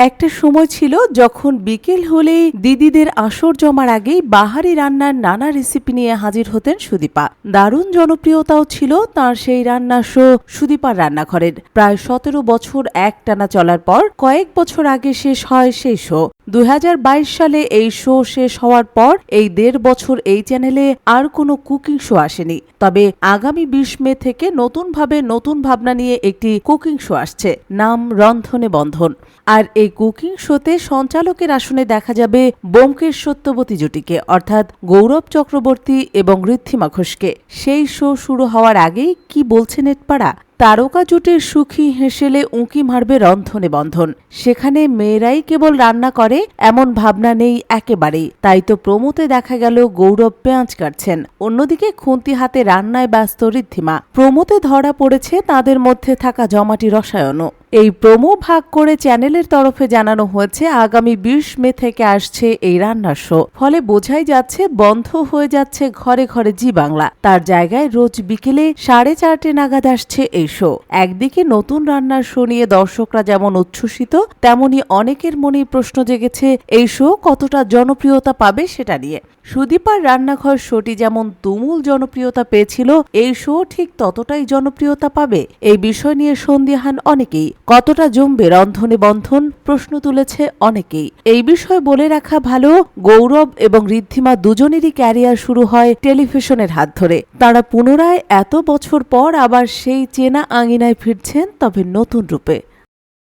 একটা সময় ছিল যখন বিকেল হলেই দিদিদের আসর জমার আগেই বাহারি রান্নার নানা রেসিপি নিয়ে হাজির হতেন সুদীপা। দারুণ জনপ্রিয়তাও ছিল তার সেই রান্না শো সুদীপার রান্নাঘরের। প্রায় সতেরো বছর একটানা চলার পর কয়েক বছর আগে শেষ হয় সেই শো দুই হাজার বাইশ সালে এই শো শেষ হওয়ার পর এই দেড় বছর এই চ্যানেলে আর কোনো কুকিং শো আসেনি। তবে আগামী বিশ মে থেকে নতুনভাবে নতুন ভাবনা নিয়ে একটি কুকিং শো আসছে, নাম রন্ধনে বন্ধন। আর এই কুকিং শোতে সঞ্চালকের আসনে দেখা যাবে বোমকেশ সত্যবতী জুটিকে, অর্থাৎ গৌরব চক্রবর্তী এবং ঋদ্ধিমা ঘোষকে। সেই শো শুরু হওয়ার আগেই কি বলছে নেটপাড়া তারকা জুটের সুখী হেসেলে উঁকি মারবে রন্ধনে বন্ধন। সেখানে মেয়েরাই কেবল রান্না করে, এমন ভাবনা নেই একেবারেই। তাই তো প্রমোতে দেখা গেল গৌরব পেঁয়াজ কাটছেন। অন্যদিকে খুন্তি হাতে রান্নায় ব্যস্ত ঋদ্ধিমা। প্রমোতে ধরা পড়েছে তাদের মধ্যে থাকা জমাটি রসায়নও। এই প্রোমো ভাগ করে চ্যানেলের তরফে জানানো হয়েছে, আগামী বিশ মে থেকে আসছে এই রান্নার শো ফলে বোঝাই যাচ্ছে, বন্ধ হয়ে যাচ্ছে ঘরে ঘরে জি বাংলা। তার জায়গায় রোজ বিকেলে সাড়ে চারটে নাগাদ আসছে এই শো একদিকে নতুন রান্নার শো নিয়ে দর্শকরা যেমন উচ্ছ্বসিত, তেমনি অনেকের মনেই প্রশ্ন জেগেছে, এই শো কতটা জনপ্রিয়তা পাবে সেটা নিয়ে। সুদীপার রান্নাঘর শোটি যেমন তুমুল জনপ্রিয়তা পেয়েছিল, এই শো ঠিক ততটাই জনপ্রিয়তা পাবে? এই বিষয় নিয়ে সন্দিহান অনেকেই। কতটা জমবে রন্ধনে বন্ধন প্রশ্ন তুলেছে অনেকেই। এই বিষয়ে বলে রাখা ভালো, গৌরব এবং ঋদ্ধিমা দুজনেরই ক্যারিয়ার শুরু হয় টেলিভিশনের হাত ধরে। তারা পুনরায় এত বছর পর আবার সেই চেনা আঙিনায় ফিরছেন, তবে নতুন রূপে।